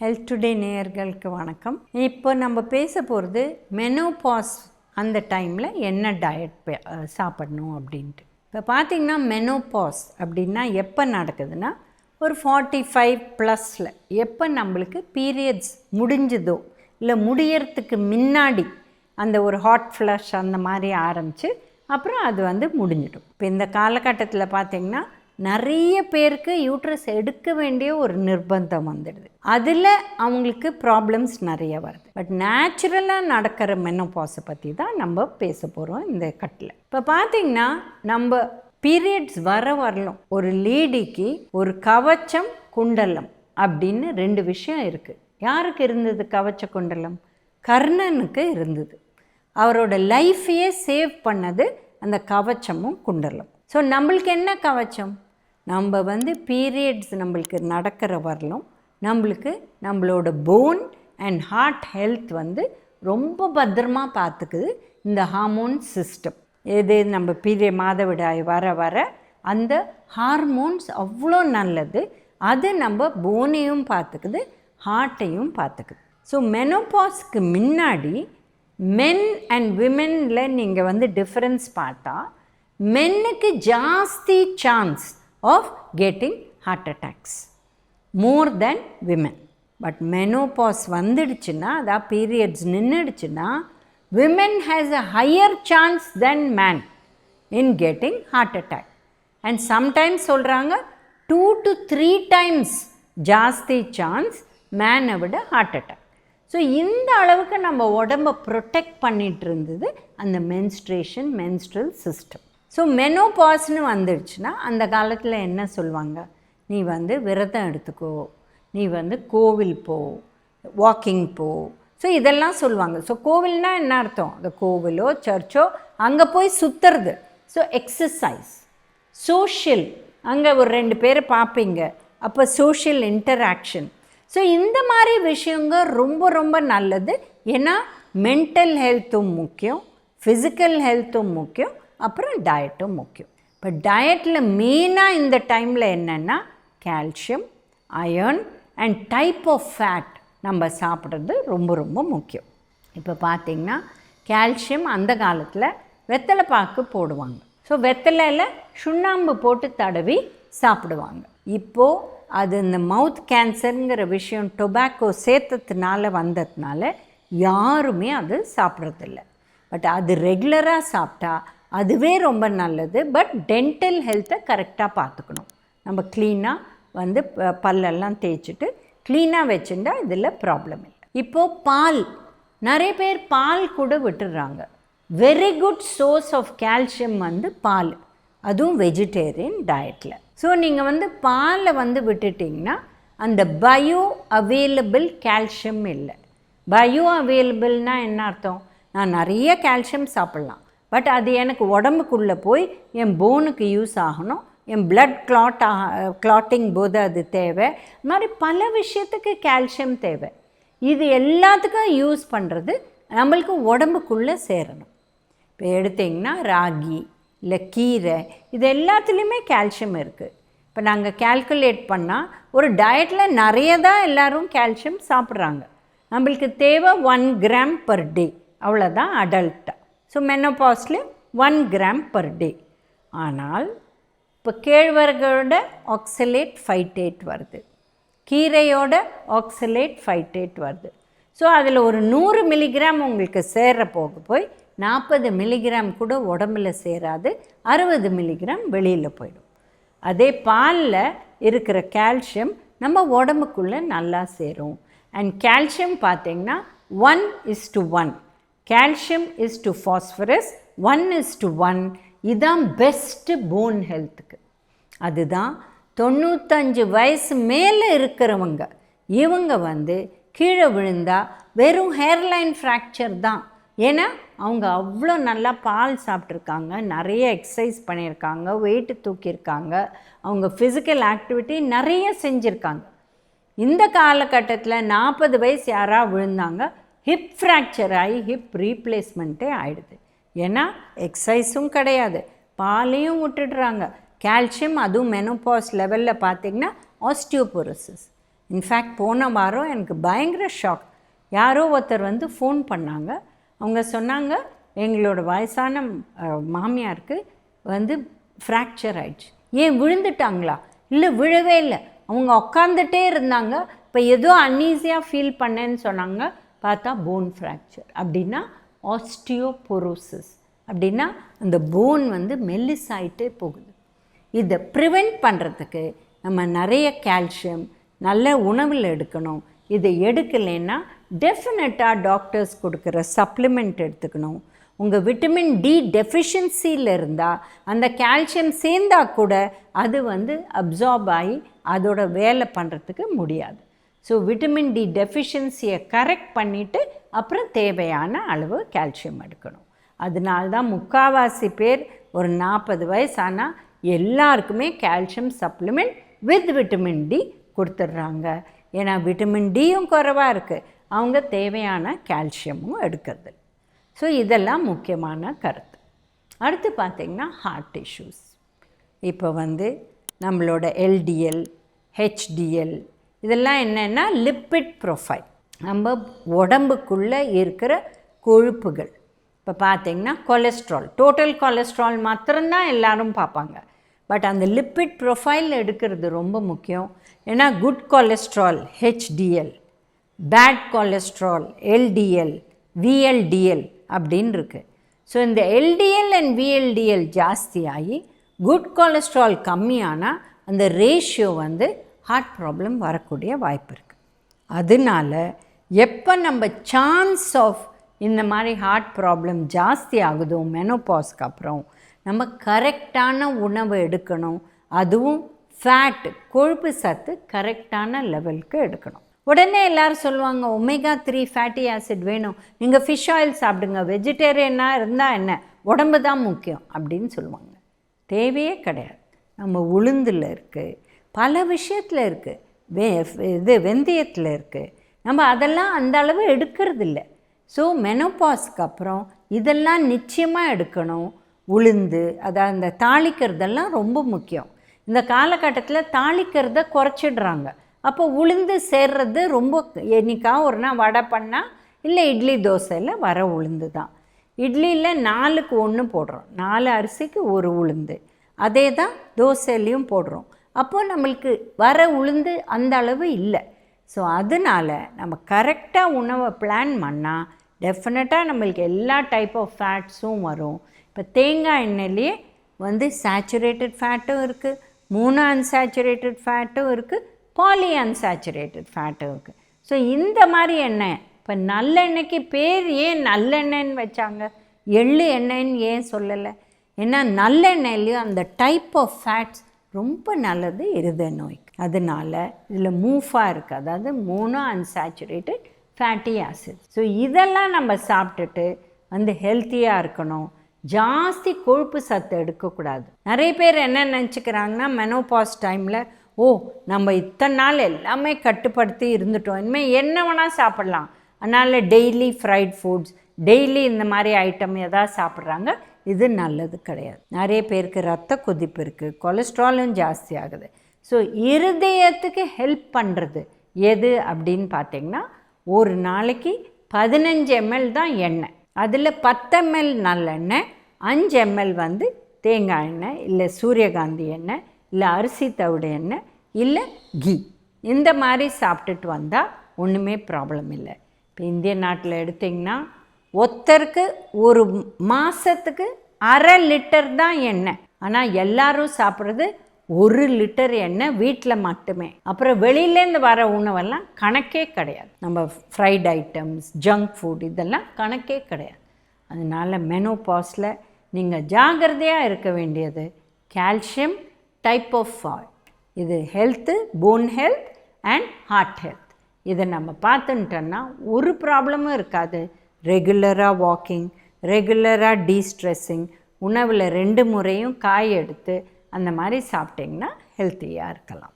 Health today நேயர்களுக்கு வணக்கம். இப்போ நம்ம பேச போகிறது மெனோபாஸ் அந்த டைமில் என்ன டயட் சாப்பிடணும் அப்படின்ட்டு. இப்போ பார்த்திங்கன்னா மெனோபாஸ் அப்படின்னா எப்போ நடக்குதுன்னா ஒரு ஃபார்ட்டி ஃபைவ் ப்ளஸில் எப்போ நம்மளுக்கு பீரியட்ஸ் முடிஞ்சதோ இல்லை முடியறதுக்கு முன்னாடி அந்த ஒரு ஹாட் ஃப்ளஷ் அந்த மாதிரி ஆரம்பித்து அப்புறம் அது வந்து முடிஞ்சிடும். இப்போ இந்த காலகட்டத்தில் பார்த்திங்கன்னா நிறைய பேருக்கு யூட்ரஸ் எடுக்க வேண்டிய ஒரு நிர்பந்தம் வந்துடுது. அதில் அவங்களுக்கு ப்ராப்ளம்ஸ் நிறைய வருது. பட் நேச்சுரலாக நடக்கிற மெனோபாஸை பற்றி தான் நம்ம பேச போகிறோம் இந்த கட்டில். இப்போ பார்த்திங்கன்னா நம்ம பீரியட்ஸ் வர வரலும் ஒரு லேடிக்கு ஒரு கவச்சம் குண்டலம் அப்படின்னு ரெண்டு விஷயம் இருக்குது யாருக்கு இருந்தது கவச்ச குண்டலம்? கர்ணனுக்கு இருந்தது. அவரோட லைஃப்பையே சேவ் பண்ணது அந்த கவச்சமும் குண்டலம் ஸோ நம்மளுக்கு என்ன கவச்சம்? நம்ம வந்து பீரியட்ஸ் நம்மளுக்கு நடக்கிற வரலும் நம்மளுக்கு நம்மளோட போன் அண்ட் ஹார்ட் ஹெல்த் வந்து ரொம்ப பத்திரமா பார்த்துக்குது இந்த ஹார்மோன் சிஸ்டம் எது நம்ம பீரிய மாதவிடாய் வர வர அந்த ஹார்மோன்ஸ் அவ்வளோ நல்லது. அது நம்ம போனையும் பார்த்துக்குது ஹார்ட்டையும் பார்த்துக்குது. ஸோ மெனோபாஸ்க்கு முன்னாடி மென் அண்ட் விமெனில் நீங்கள் வந்து டிஃப்ரென்ஸ் பார்த்தா மென்னுக்கு ஜாஸ்தி chance of getting heart attacks more then women but menopause வந்துடுச்சுன்னா அதாவது periods நின்றுடுச்சுன்னா women has a higher chance then man in getting heart attack and sometimes சொல்கிறாங்க டூ டு த்ரீ டைம்ஸ் ஜாஸ்தி chance மேனை விட ஹார்ட் அட்டாக் ஸோ இந்த அளவுக்கு நம்ம உடம்பை ப்ரொடெக்ட் பண்ணிகிட்டு இருந்தது அந்த மென்ஸ்ட்ரேஷன் மென்ஸ்ட்ரல் சிஸ்டம் ஸோ மெனோபாஸ்னு வந்துடுச்சுன்னா அந்த காலத்தில் என்ன சொல்லுவாங்க நீ வந்து விரதம் எடுத்துக்கோ. நீ வந்து கோவில் போ. வாக்கிங் போ. ஸோ இதெல்லாம் சொல்லுவாங்க ஸோ கோவில்னால் என்ன அர்த்தம்? அந்த கோவிலோ சர்ச்சோ அங்கே போய் சுற்றுறது ஸோ எக்ஸசைஸ் சோஷியல் அங்கே ஒரு ரெண்டு பேரை பார்ப்பீங்க அப்போ சோஷியல் இன்டராக்ஷன் ஸோ இந்த மாதிரி விஷயங்க ரொம்ப ரொம்ப நல்லது. ஏன்னா மென்டல் ஹெல்த்தும் முக்கியம். ஃபிசிக்கல் ஹெல்த்தும் முக்கியம். அப்புறம் டயட்டும் முக்கியம். இப்போ டயட்டில் மெயினாக இந்த டைமில் என்னென்னா calcium iron and type of fat நம்ம சாப்பிட்றது ரொம்ப ரொம்ப முக்கியம். இப்போ பார்த்திங்கன்னா கால்சியம் அந்த காலத்தில் வெத்தலை பாக்கு போடுவாங்க. ஸோ வெத்தலையில் சுண்ணாம்பு போட்டு தடவி சாப்பிடுவாங்க. இப்போது அது இந்த மவுத் கேன்சருங்கிற விஷயம் டொபாக்கோ சேர்த்ததுனால வந்ததுனால யாருமே அது சாப்பிட்றதில்ல. பட் அது ரெகுலராக சாப்பிட்டா அதுவே ரொம்ப நல்லது. பட் டென்டல் ஹெல்த்தை கரெக்டாக பார்த்துக்கணும். நம்ம க்ளீனாக வந்து ப- பல்லெல்லாம் தேய்ச்சிட்டு க்ளீனாக வச்சுட்டா இதில் ப்ராப்ளம் இல்லை. இப்போது பால் நிறைய பேர் பால் கூட விட்டுடுறாங்க very good source of calcium வந்து பால். அதுவும் வெஜிடேரியன் டயட்டில் ஸோ நீங்கள் வந்து பாலை வந்து விட்டுட்டிங்கன்னா அந்த பயோ அவைலபிள் கால்சியம் இல்லை. பயோ அவைலபிள்னால் என்ன அர்த்தம்? நான் நிறைய கால்சியம் சாப்பிட்லாம். பட் அது எனக்கு உடம்புக்குள்ளே போய் என் போனுக்கு யூஸ் ஆகணும். என் பிளட் கிளாட் ஆக கிளாட்டிங் போது அது தேவை. இந்த மாதிரி பல விஷயத்துக்கு கால்சியம் தேவை. இது எல்லாத்துக்கும் யூஸ் பண்ணுறது நம்மளுக்கு உடம்புக்குள்ளே சேரணும். இப்போ எடுத்திங்கன்னா ராகி இல்லை கீரை இது எல்லாத்துலேயுமே கால்சியம் இருக்குது இப்போ நாங்கள் கால்குலேட் பண்ணால் ஒரு டயட்டில் நிறைய தான் எல்லோரும் கால்சியம் சாப்பிட்றாங்க. நம்மளுக்கு தேவை ஒன் கிராம் பர் டே அவ்வளோதான் அடல்ட்டாக ஸோ மெனோபாஸில் ஒன் கிராம் பர் டே ஆனால் இப்போ கேழ்வரகோட ஆக்சலேட் ஃபைட்டேட் வருது. கீரையோட ஆக்சலேட் ஃபைட்டேட் வருது. ஸோ அதில் ஒரு நூறு மில்லிகிராம் உங்களுக்கு சேர போக போய் நாற்பது மில்லிகிராம் கூட உடம்பில் சேராது அறுபது மில்லிகிராம் வெளியில் போயிடும். அதே பாலில் இருக்கிற கால்சியம் நம்ம உடம்புக்குள்ளே நல்லா சேரும். அண்ட் கால்சியம் பார்த்திங்கன்னா one is to one calcium is to phosphorus one is to one இதுதான் பெஸ்ட்டு போன் ஹெல்த்துக்கு அதுதான் தொண்ணூத்தஞ்சு வயசு மேலே இருக்கிறவங்க. இவங்க வந்து கீழே விழுந்தால் வெறும் ஹேர்லைன் ஃப்ராக்சர் தான். ஏன்னா அவங்க அவ்வளோ நல்லா பால் சாப்பிட்ருக்காங்க நிறைய எக்ஸசைஸ் பண்ணியிருக்காங்க வெயிட்டு தூக்கியிருக்காங்க. அவங்க ஃபிசிக்கல் ஆக்டிவிட்டி நிறைய செஞ்சுருக்காங்க. இந்த காலகட்டத்தில் நாற்பது வயசு யாராக விழுந்தாங்க? ஹிப் ஃப்ராக்சர் ஆகி ஹிப் ரீப்ளேஸ்மெண்ட்டே ஆயிடுது. ஏன்னா எக்ஸசைஸும் கிடையாது. பாலையும் விட்டுடுறாங்க. கால்சியம் அதுவும் மெனோபாஸ் லெவலில் பார்த்தீங்கன்னா ஆஸ்டியோபோரோசிஸ் இன்ஃபேக்ட் போன வாரம் எனக்கு பயங்கர ஷாக் யாரோ ஒருத்தர் வந்து ஃபோன் பண்ணாங்க. அவங்க சொன்னாங்க எங்களோட வயசான மாமியாருக்கு வந்து ஃப்ராக்சர் ஆயிடுச்சு. ஏன் விழுந்துட்டாங்களா? இல்லை விழவே இல்லை. அவங்க உட்காந்துட்டே இருந்தாங்க. இப்போ ஏதோ அன்ஈஸியாக ஃபீல் பண்ணேன்னு சொன்னாங்க. பார்த்தா போன் ஃப்ராக்சர் அப்படின்னா ஆஸ்டியோபொரோசிஸ் அப்படின்னா அந்த போன் வந்து மெல்லிசாயிட்டே போகுது. இதை ப்ரிவெண்ட் பண்ணுறதுக்கு நம்ம நிறைய கால்சியம் நல்ல உணவில் எடுக்கணும். இதை எடுக்கலைன்னா டெஃபினட்டாக டாக்டர்ஸ் கொடுக்குற சப்ளிமெண்ட் எடுத்துக்கணும். உங்கள் விட்டமின் டி டெஃபிஷியன்சியில் இருந்தால் அந்த கால்சியம் சேர்ந்தால் கூட அது வந்து அப்சார்ப் ஆகி அதோட வேலை பண்ணுறதுக்கு முடியாது. ஸோ விட்டமின் டி டெஃபிஷியன்சியை கரெக்ட் பண்ணிவிட்டு அப்புறம் தேவையான அளவு கால்சியம் எடுக்கணும். அதனால தான் முக்காவாசி பேர் ஒரு நாற்பது வயசானால் எல்லாருக்குமே calcium supplement with vitamin D கொடுத்துட்றாங்க. ஏன்னா விட்டமின் டியும் குறைவாக இருக்குது அவங்க தேவையான கால்சியமும் எடுக்கிறது. ஸோ இதெல்லாம் முக்கியமான கருத்து. அடுத்து பார்த்திங்கன்னா ஹார்ட் இஷ்யூஸ் இப்போ வந்து நம்மளோட எல்டிஎல் ஹெச்டிஎல் இதெல்லாம் என்னென்னா லிப்பிட் ப்ரொஃபைல் நம்ம உடம்புக்குள்ளே இருக்கிற கொழுப்புகள். இப்போ பார்த்தீங்கன்னா கொலஸ்ட்ரால் டோட்டல் கொலஸ்ட்ரால் மாத்திரம்தான் எல்லோரும் பார்ப்பாங்க. பட் அந்த லிப்பிட் ப்ரொஃபைல் எடுக்கிறது ரொம்ப முக்கியம். ஏன்னா good cholesterol HDL bad cholesterol LDL VLDL அப்படின்னு இருக்குது ஸோ இந்த எல்டிஎல் அண்ட் விஎல்டிஎல் ஜாஸ்தியாகி குட் கொலஸ்ட்ரால் கம்மியானால் அந்த ரேஷியோ வந்து ஹார்ட் ப்ராப்ளம் வரக்கூடிய வாய்ப்பு இருக்குது அதனால எப்போ நம்ம சான்ஸ் ஆஃப் இந்த மாதிரி ஹார்ட் ப்ராப்ளம் ஜாஸ்தி ஆகுதோ மெனோபாஸ்க்கு அப்புறம் நம்ம கரெக்டான உணவு எடுக்கணும். அதுவும் ஃபேட் கொழுப்பு சத்து கரெக்டான லெவலுக்கு எடுக்கணும். உடனே எல்லோரும் சொல்லுவாங்க ஒமேகா த்ரீ ஃபேட்டி ஆசிட் வேணும். நீங்கள் ஃபிஷ் ஆயில் சாப்பிடுங்க. வெஜிடேரியனாக இருந்தால் என்ன? உடம்பு தான் முக்கியம். அப்படின்னு சொல்லுவாங்க. தேவையே கிடையாது. நம்ம உளுந்தில் இருக்குது பல விஷயத்தில் இருக்குது வெ இது வெந்தயத்தில் இருக்குது நம்ம அதெல்லாம் அந்த அளவு எடுக்கிறது இல்லை ஸோ மெனோபாஸ்க்கு அப்புறம் இதெல்லாம் நிச்சயமாக எடுக்கணும். உளுந்து அதாவது அந்த தாளிக்கிறதெல்லாம் ரொம்ப முக்கியம். இந்த காலகட்டத்தில் தாளிக்கிறத குறைச்சிடுறாங்க. அப்போ உளுந்து சேர்றது ரொம்ப என்றைக்கா ஒரு நாள் வடை பண்ணால் இல்லை இட்லி தோசையில் வர உளுந்து தான். இட்லியில் நாலுக்கு ஒன்று போடுறோம். நாலு அரிசிக்கு ஒரு உளுந்து. அதே தான் தோசையிலையும் போடுறோம். அப்போது நம்மளுக்கு வர உளுந்து அந்த அளவு இல்லை. ஸோ அதனால் நம்ம கரெக்டாக உணவை பிளான் பண்ணால் டெஃபினட்டாக நம்மளுக்கு எல்லா டைப் ஆஃப் ஃபேட்ஸும் வரும். இப்போ தேங்காய் எண்ணெயிலே வந்து சேச்சுரேட்டட் ஃபேட்டும் இருக்குது மூணு அன்சேச்சுரேட்டட் ஃபேட்டும் இருக்குது பாலி அன்சாச்சுரேட்டட் ஃபேட்டும் இருக்குது ஸோ இந்த மாதிரி எண்ணெய் இப்போ நல்லெண்ணெய்க்கு பேர் ஏன் நல்லெண்ணெய்ன்னு வச்சாங்க? எள்ளு எண்ணெய்ன்னு ஏன் சொல்லலை? ஏன்னா நல்லெண்ணெய்லேயும் அந்த டைப் ஆஃப் ஃபேட்ஸ் ரொம்ப நல்லது இருதய நோய்க்கு. அதனால இதில் மூஃபாக இருக்குது அதாவது மூணு அன்சாச்சுரேட்டட் ஃபேட்டி ஆசிட். ஸோ இதெல்லாம் நம்ம சாப்பிட்டுட்டு வந்து ஹெல்த்தியாக இருக்கணும். ஜாஸ்தி கொழுப்பு சத்து எடுக்கக்கூடாது. நிறைய பேர் என்ன நினச்சிக்கிறாங்கன்னா மெனோபாஸ் டைமில் ஓ நம்ம இத்தனை நாள் எல்லாமே கட்டுப்படுத்தி இருந்துட்டோம். இனிமேல் என்ன வேணால் சாப்பிட்லாம். அதனால் டெய்லி ஃப்ரைட் ஃபுட்ஸ் டெய்லி இந்த மாதிரி ஐட்டம் எதாவது சாப்பிட்றாங்க. இது நல்லது கிடையாது. நிறைய பேருக்கு ரத்த கொதிப்பு இருக்குது கொலஸ்ட்ராலும் ஜாஸ்தி ஆகுது. ஸோ இருதயத்துக்கு ஹெல்ப் பண்ணுறது எது அப்படின்னு பார்த்தீங்கன்னா ஒரு நாளைக்கு பதினஞ்சு எம்எல் தான் எண்ணெய். அதில் பத்து எம்எல் நல்லெண்ணெய் அஞ்சு எம்எல் வந்து தேங்காய் எண்ணெய் இல்லை சூரியகாந்தி எண்ணெய் இல்லை அரிசி தவிடு எண்ணெய் இல்லை கீ. இந்த மாதிரி சாப்பிட்டுட்டு வந்தால் ஒன்றுமே ப்ராப்ளம் இல்லை. இப்போ இந்திய நாட்டில் எடுத்திங்கன்னா ஒருத்தருக்கு ஒரு மாதத்துக்கு அரை லிட்டர் தான் எண்ணெய். ஆனால் எல்லாரும் சாப்பிட்றது ஒரு லிட்டர் எண்ணெய் வீட்டில் மட்டுமே. அப்புறம் வெளியிலேருந்து வர உணவெல்லாம் கணக்கே கிடையாது. நம்ம ஃப்ரைட் ஐட்டம்ஸ் ஜங்க் ஃபுட் இதெல்லாம் கணக்கே கிடையாது. அதனால் மெனோபாஸில் நீங்கள் ஜாகிரதையாக இருக்க வேண்டியது கால்சியம் டைப் ஆஃப் ஃபால் இது health bone health and heart health இதை நம்ம பார்த்துட்டோன்னா ஒரு ப்ராப்ளமும் இருக்காது. ரெகுலராக வாக்கிங் ரெகுலராக டீஸ்ட்ரெஸ்ஸிங் உணவில் ரெண்டு முறையும் காய் எடுத்து அந்த மாதிரி சாப்பிட்டிங்கன்னா ஹெல்த்தியாக இருக்கலாம்.